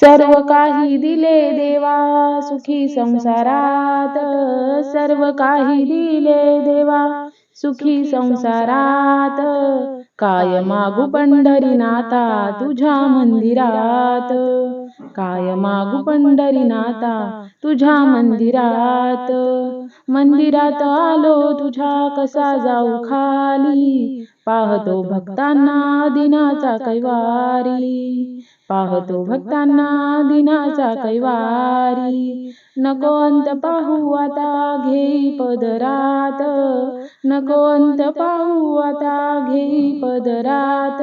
सर्व काही दिले देवा सुखी संसारात. सर्व काही दिले देवा सुखी संसारात. काय मागू पंढरीनाथा तुझ्या मंदिरात? काय मागू पंढरीनाथा तुझ्या मंदिरात? मंदिरात आलो तुझ्या कसा जाऊ खाली? पाहतो भक्तांना दिनाचा कैवारी. पाहतो भक्तांना दिनाचा कैवारी. नको अंत पाहू आता घेई पदरात नको अंत पाहू आता घेई पदरात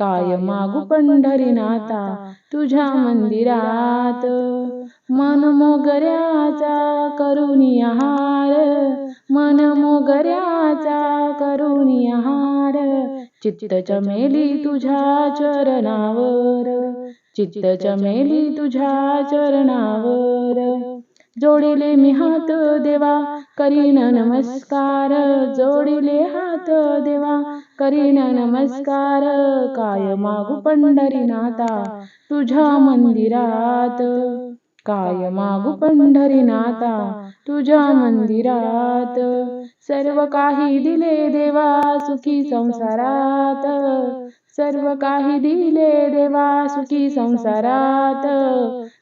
काय मागू पंढरीनाथा तुझ्या मंदिरात. मन मोगऱ्याचा करुणी हार मन मोगऱ्याचा करुणी हार चित्त चमेली तुझ्या चरणावर. चित्त चमेली तुझ्या चरणावर. जोडिले मी हात देवा करीन नमस्कार. जोडिले हात देवा करीन नमस्कार. काय मागू पंढरीनाथा तुझ्या मंदिरात. काय मागू पंढरीनाथा तुझ्या मंदिरात. सर्व काही दिले देवा सुखी संसारात. सर्व काही दिले देवा, सुखी संसारात.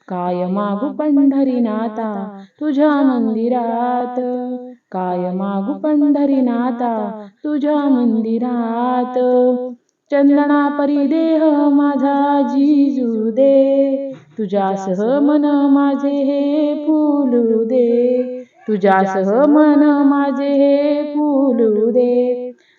काय मागू पंढरीनाथा, तुझ्या मंदिरात. काय मागू पंढरीनाथा, तुझ्या मंदिरात. चंदना परिदेह माझा जिजू दे. तुझ्यासह मन माझे हे फुलू दे. तुझ्यासह मन माझे हे फुलू दे.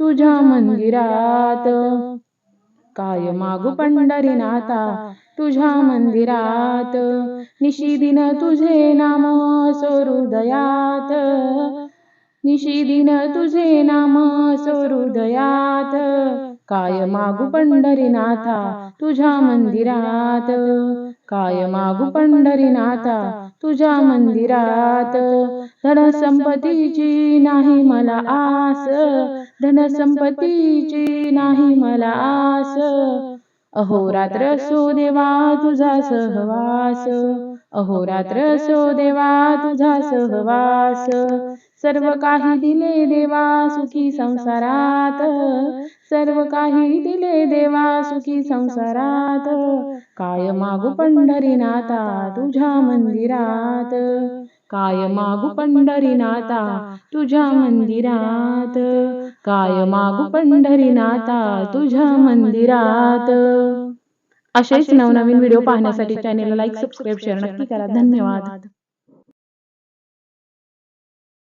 तुझ्या मंदिरात. काय मागू पंढरीनाथा? तुझ्या मंदिरात. निशिदिन तुझे नाम सोहृदयात निशिदिन तुझे नाम सोहृदयात काय मागू पंढरीनाथा? तुझ्या मंदिरात. काय मागू पंढरीनाथा? तुझ्या मंदिरात. धन संपत्तीची नाही मला आस. धनसंपत्तीची नाही मला आस. अहोरात्र सो देवा तुझा सहवास. अहोरात्र सो देवा तुझा सहवास. सर्व काही दिले देवा सुखी संसारात. सर्व काही दिले देवा सुखी संसारात. काय मागू पंढरीनाथा तुझ्या मंदिरात. काय मागू पंढरीनाथा तुझ्या मंदिरात. काय मागू पंढरीनाथा तुझ्या मंदिरात. असेच नवनवीन व्हिडिओ पाहण्यासाठी चॅनेलला लाईक सबस्क्राईब शेअर नक्की करा. धन्यवाद.